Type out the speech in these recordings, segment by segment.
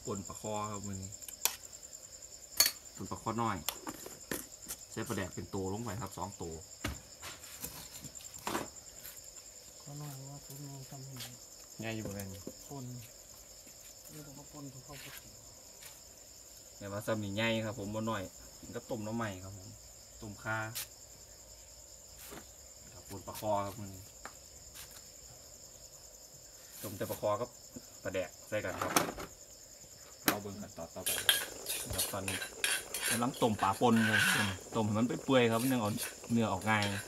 ำปนปลาคอครับมือนี้ปนปลาคอน้อย ใช้ปลาแดกเป็นตัวลงไปครับสองตัวเขาหน่อยว่าทุกโมงทำหนึ่งง่ายอยู่เหมือนกันคนเรียกว่าคนถูกเข้าไปกินแต่ว่าซ้ำนี่ง่ายครับ ผมบ่น้อยกินกับต้มน้ำใหม่ครับผมต้มข่าครับปนปลาคอครับมือนี้ต้มแต่ปลาคอกับปลาแดกใส่กันครับ เบิ่งกันต่อต่อไปครับตอนกำลังต้มปลาปนเลยต้มให้มันเปื่อยๆครับมันยังเอาเนื้อออกง่ายนี่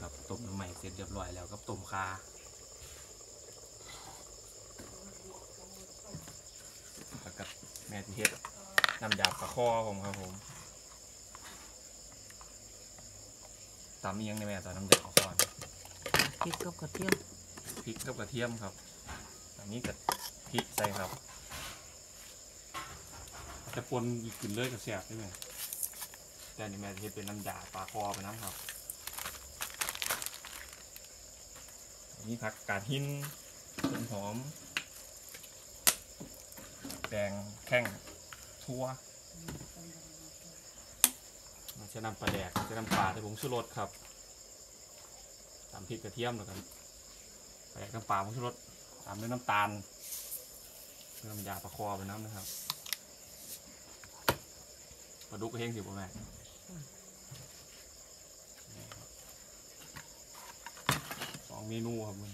ครับต้มน้ำใหม่เสร็จเรียบร้อยแล้วกับต้มคาแล้วกับแม่ที่เฮ็ดน้ำยาปลาคอผมครับผมตามนี้ยังในแม่ตามน้ำยาปลาคอพริกกับกระเทียมพริกกับกระเทียมครับ นนี้กับพริกใส่ครับ จะปนกินเลยกับแซ่บได้ไหมแต่อันนี่แม่ที่เฮ็ดเป็นน้ำยาปลาคอไปน้ำครับ นี่ผักกาดหินต้นหอม แดงแข้งทั่วเราจะนำปลาแดกจะนำปลาในผงชูรสครับตามพริกกระเทียมแล้วกันปลาแดกน้ำปลาผงชูรสตามด้วยน้ำตาลน้ำยาปลาคอไปน้ำนะครับปลาดุกกเฮงสิบแม่สองเมนูครับมัน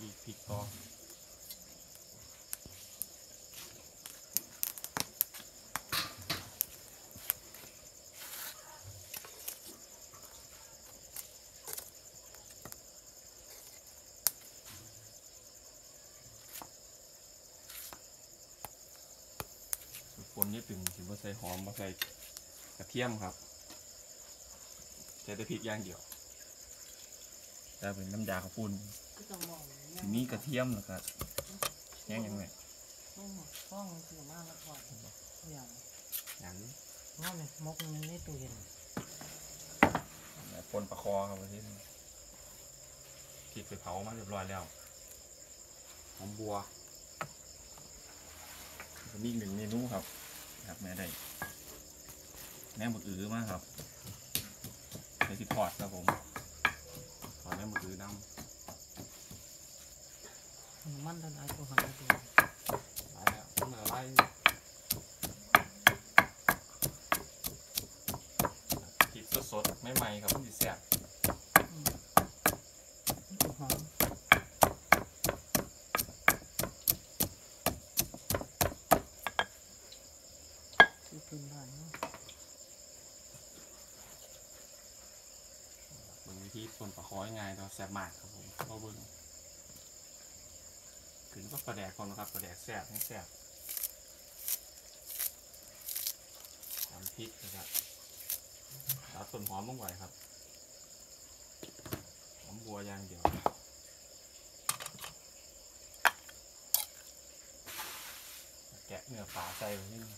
อีกพริกต่อค นนี่ถึงถึงว่าใส่หอมมาใส่กระเทียมครับใส่แต่พริกอย่างเดียวแต่เป็นน้ำยาข้าวปุ้นก็ต้องมองทีนี้กระเทียมแล้วก็แห้งยังไงต้องหมดฟ้องเสียมากแล้วพออย่างอย่างนี้งั้นเลยมกมันในตู้เย็นปนปลาคอครับที่นี่ที่ไปเผามาเรียบร้อยแล้วหอมบัวก็มีอีกหนึ่งเมนูครับ ครับแม่ได้แม่หมดอือมากครับในที่ทอดครับผมทอดแม่หมดอือน้มันละลายตัวหันตัวำไปแล้วมันอะไรพริกสดๆไม่ใหม่ครับมันดีแซ่บ ตัวหอมที่กินได้เนาะ เบิ่งวิธีปนปลาคอยังไงเราะ แซ่บมากครับผมเราเบิ่งถึงก็ปลาแดกก่อนนะครับปลาแดกแซ่บให้แซ่บน้ำพริกนะครับแล้วต้นหอมลงไว้ครับหอมบัวย่างเดียวแกะเนื้อปลาใส่ไว้นิดนึง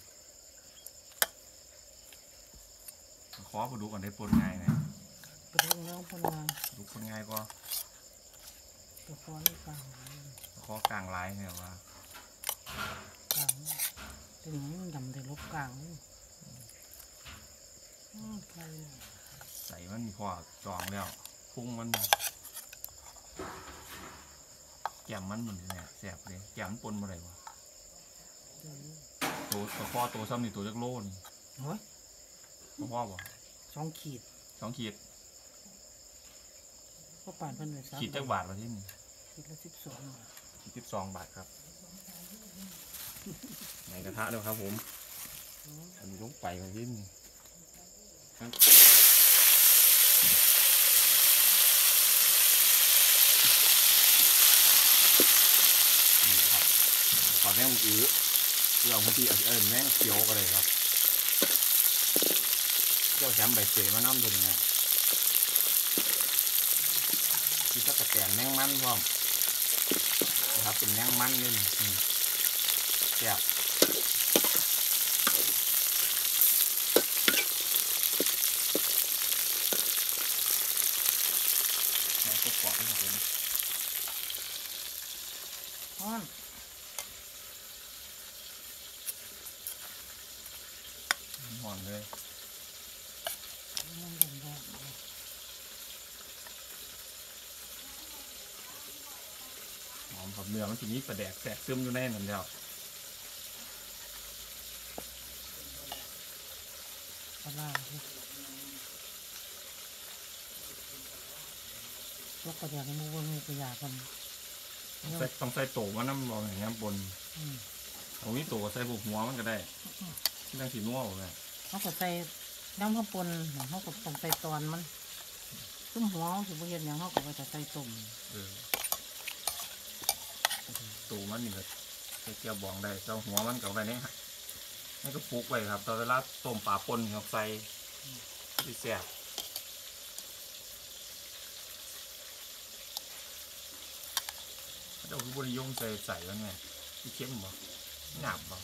ขอมาดูก่อนได้ปนไงนะ กระดูกเนื้อพนางดูคนง่ายก็กระฟอนกลางข้อกลางลายเนี่ยว่ากลางถึงมันดำแต่ลบกลางนี่อืมใครเนี่ยใส่มันมีพอจองแล้วพุงมันแก้มมันเหมือนเนี่ยแสบเลยแก้มมันปนมาเลยวะเดี๋ยวนี้ตัวตัวข้อตัวซ้ำนี่ตัวจักโลนโอ้ยตัวพ่อบ่สองขีดสองขีด ก็ป่านเพิ่นเลยสามขีดจักบาทมาที่นี่ขีดละสิบสองบาทขีดสิบสองบาทครับในกระทะแล้วครับผมอืมอันนี้ลงไปมาที่นี่ครับนี่ครับขอแม่งอื้อเพื่อเอาบางทีอาจจะเอิญแม่งเขียวก็เลยครับเจ้าแชมป์ใบเสมาน้ำตัวนี้นะ แต่แมงมันพร้อมนะครับเป็นแมงมันนึงแซ่กะหอนเลย เนื้อมันทีนี้ประแดกแสกซึมอยู่ในนั่นแล้วปลาร้าสิยกกระเดียกมูวงูกระยากันใส่ต้องใส่โตว่าน้ำรองอย่างเงี้ยบนอืมตรงนี้โตใส่บุกหัวมันก็ได้ที่ตั้งสีนัวเลยเขาก็ใส่น้ำข้าวปนเขาก็ต้องใส่ตอนมันซุ่มหัวเขาสิบ่เห็นหยังเขาก็ไปแต่ใส่ต้มเออโตูมันนี่ก็ใส่เกี๊ยวบองได้เจ้าหัวมันกับไว้เนี่นี่ก็ปลุกไว้ครับตอนเวลาต้มปลาปนเขาใส่ที่แซ่บเจ้าคือบริยมใส่ใส่แล้วไงที่เข้มบ่หยาบบ่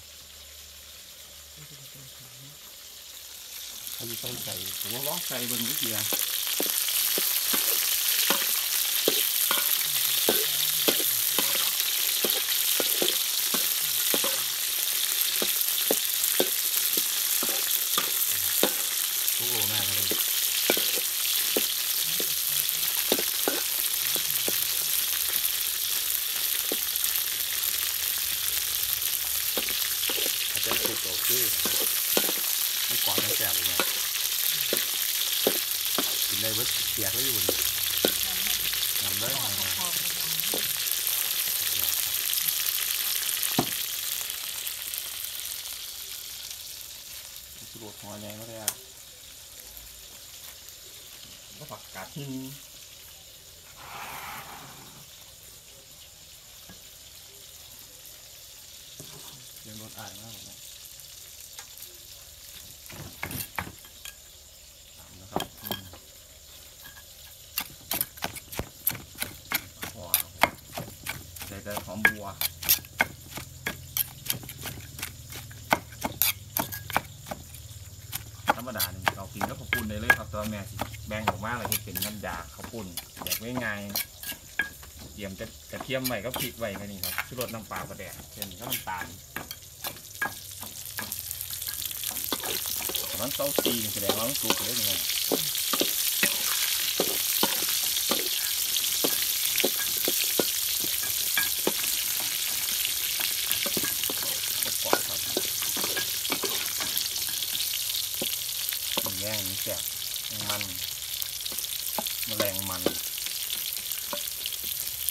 เขาจะใส่ใส่ผมว่าลองใส่เบิ่งนิดเดียว โอ้โหแม่เลยอา จะสุกโอเคไม่ก่อนไม่แสบเลยเนี่ยกินได้เว้ยเปียกแล้วอยู่นี่นำได้ไหมสุดหัวใหญ่ก็ได้อะก็ผักกาดหิน ยังโดนอ่านมากเลยนะตามนะครับอืมพอใส่แต่หอมบัว ธรรมดาเนี่ยเรากินก็ข้าวปุ้นได้เลยครับแตัวาแม่สิแบ่งออกมาอะไรที่เป็นน้ำยาข้าวปุ้นแบบง่ายๆเตรียมจะกระเทียมไว้ก็พริกไว้ก็นี่ครับชูรสน้ำปลาประแดกเช่นก็น้ำตาลแต่ มันเต้าซีนี่แสดงว่ามันสุกเลยยังไงก็กรอบครับมันแย่งนี่แสบมันแมลงมัน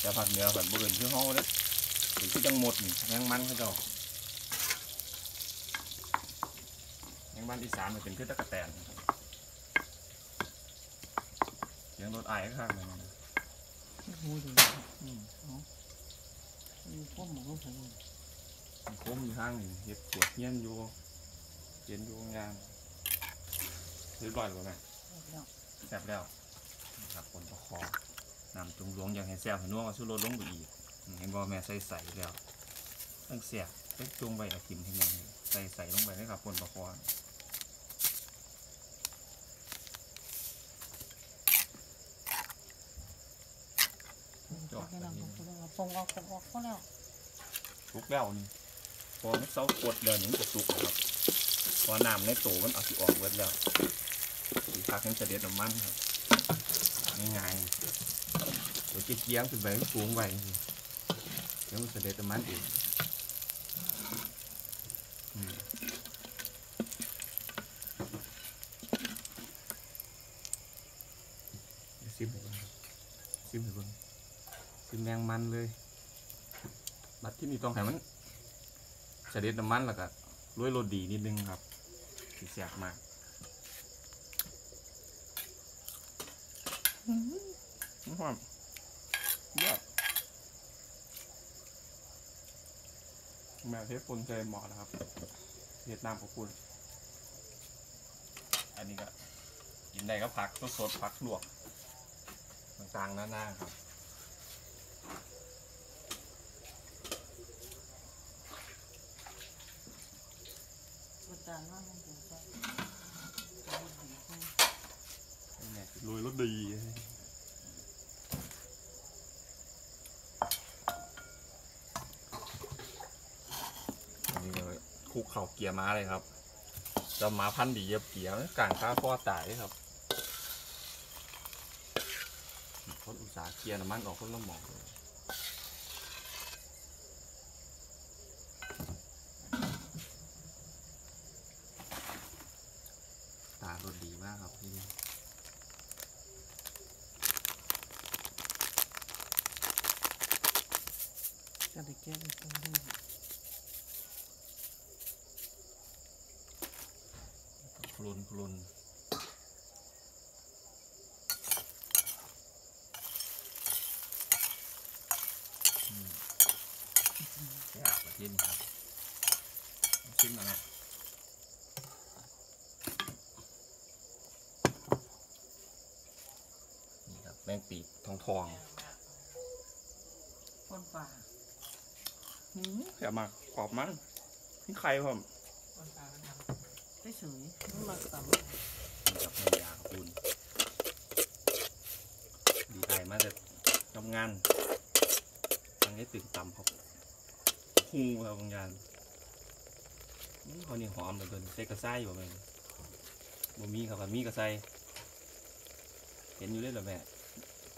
จะผัดเนื้อผัดบุเรนชื่อห้อเลยหรือที่จังหมดนี่แมงมันเขาเจ้า แมงมันอีสานมันเป็นคือตะกะแตนเสียงรถไอายข้างๆเลยนะหูดีอืมมีพวกหมูก็ใส่มันโค้งอยู่ข้างนี่เห็ดปวดเงี้ยนอยู่เย็นอยู่งานเรียบร้อยกว่าไหมแล้วแซ่บแล้วนะครับคนประคอน้ำจุงหลวงอย่างให้แซ่บให้นัวก็ชูรสลงไปอีกอืมเห็นบ่แม่ใส่ใส่แล้วตั้งเสียบตั้งจุงไว้กับกินให้ยังใส่ใส่ลงไปนะครับคนประคอจ อดให้แบบนำนี้มาปรุงออกปรุงออกก็แล้วสุกแล้วนี่พอมันเซากดเดินมันจะสุกแล้วครับพอน้ำในโตมันเอาสิออกเบิดแล้วสีพักนั้นจะเด็ดน้ำมันครับง่ายๆเดี๋ยวเกี้ยงๆขึ้นไปมันสูงไปเดี๋ยวมันเสด็จน้ำมันอีกอืมเดี๋ยวซิมให้เบิ่งซิมให้เบิ่ง ซิมแมงมันเลย บัดที่นี่ต้องให้มันเสด็จน้ำมันแล้วก็โรยโรสดีนิดนึงครับสีแสบมากอื้อหือหอมยอดแมวเทปปุนเจเหมาะนะครับเวียดนามของคุณ อันนี้ก็กินได้ก็ผักสดๆผักลวกต่างๆหน้าๆครับ การว่ามันถดีนี่เลยคลุกเข่าเกียร์ม้าเลยครับจะม้าพันดีเยียบเกียร์กลางค้าพ่อตายครับคนอุตสาหเกียร์น้ำมันออกคนละหมอง สดีมากครับนี่ก็ได้แก้ไปตัวนึงคลุนคลุนแซ่บประเทศนี้ครับชิมมาแล้วนี่ครับแมงปีกทองทองคนป่าๆอืมแซ่บมากกรอบมันนี่ไข่ผมคนป่ากันครับได้เฉยมันมาตำนี่ครับน้ำยาครับคุณดีใจมากเลยทำงานทางให้ตื่นต่ำครับฮูครับบางอย่างอืมเขานี่หอมเหลือเกินใส่กระไส้บ่แม่นบ่มีครับมีกระไส้เห็นอยู่เลยเหรอแม่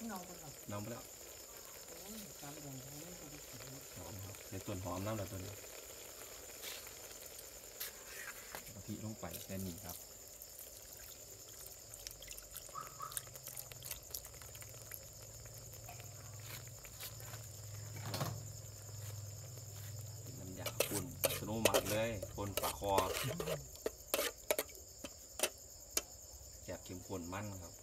เงาคนหรอกน้องไปแล้วโอ้ยตามอย่างนี้ก็ได้เฉยหอมครับใส่ต้นหอมน้ำล้วตัวนี้กะทิลงไปแค่นี้ครับน้ำยาปุ่นสนว์หมักเลยทนปลาคอแซ่บเข้มข้นมั่นครับ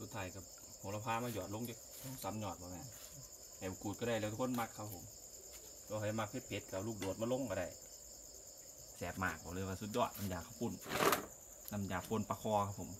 สุดท้าย กับโหระพามาหยอดลงจะซ้ำหยอดมาแม่แอบกูดก็ได้แล้วทุกคนมักครับผมก็ให้มักเผ็ดๆกับลูกโดดมาลงก็ได้แสบมากบอกเลยว่าสุดยอดน้ำยาข้าวปุ้นน้ำยาปนปลาคอครับผม